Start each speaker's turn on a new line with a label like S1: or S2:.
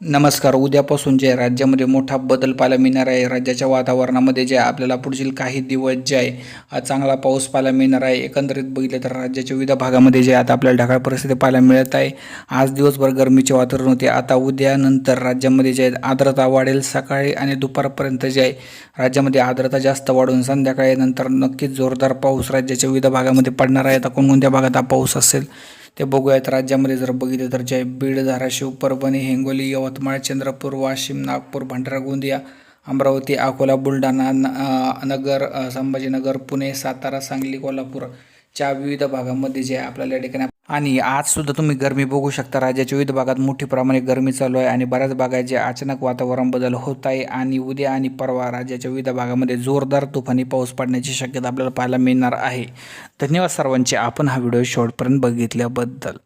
S1: नमस्कार. उद्यापासून जे राज्यामध्ये मोठा बदल पाहायला मिळणार आहे राज्याच्या वातावरणामध्ये जे आपल्याला पुढील काही दिवस जे आहे चांगला पाऊस पाहायला मिळणार आहे. एकंदरीत बघितलं तर राज्याच्या विविध भागामध्ये जे आता आपल्याला ढगाळ परिस्थिती पाहायला मिळत आहे. आज दिवसभर गरमीचे वातावरण होते. आता उद्यानंतर राज्यामध्ये जे आहे आर्द्रता वाढेल. सकाळी आणि दुपारपर्यंत जे आहे राज्यामध्ये आर्द्रता जास्त वाढून संध्याकाळी नंतर नक्कीच जोरदार पाऊस राज्याच्या विविध भागामध्ये पडणार आहे. आता कोणकोणत्या भागात हा पाऊस असेल? ते बघूयात. राज्यामध्ये जर बघितलं तर जय बीड धाराशिव परभणी हिंगोली यवतमाळ चंद्रपूर वाशिम नागपूर भंडारा गोंदिया अमरावती अकोला बुलढाणा न- नगर संभाजीनगर पुणे सातारा सांगली कोल्हापूर च्या विविध भागामध्ये जे आपल्याला ठिकाणी आणि आजसुद्धा तुम्ही गरमी बघू शकता. राज्याच्या विविध भागात मोठी प्रमाणे गरमी चालू आहे आणि बऱ्याच भागात जे अचानक वातावरण बदल होत आहे आणि उद्या आणि परवा राज्याच्या विविध भागामध्ये जोरदार तुफानी पाऊस पडण्याची शक्यता आपल्याला पाहायला मिळणार आहे. धन्यवाद सर्वांचे. आपण हा व्हिडिओ शेवटपर्यंत बघितल्याबद्दल.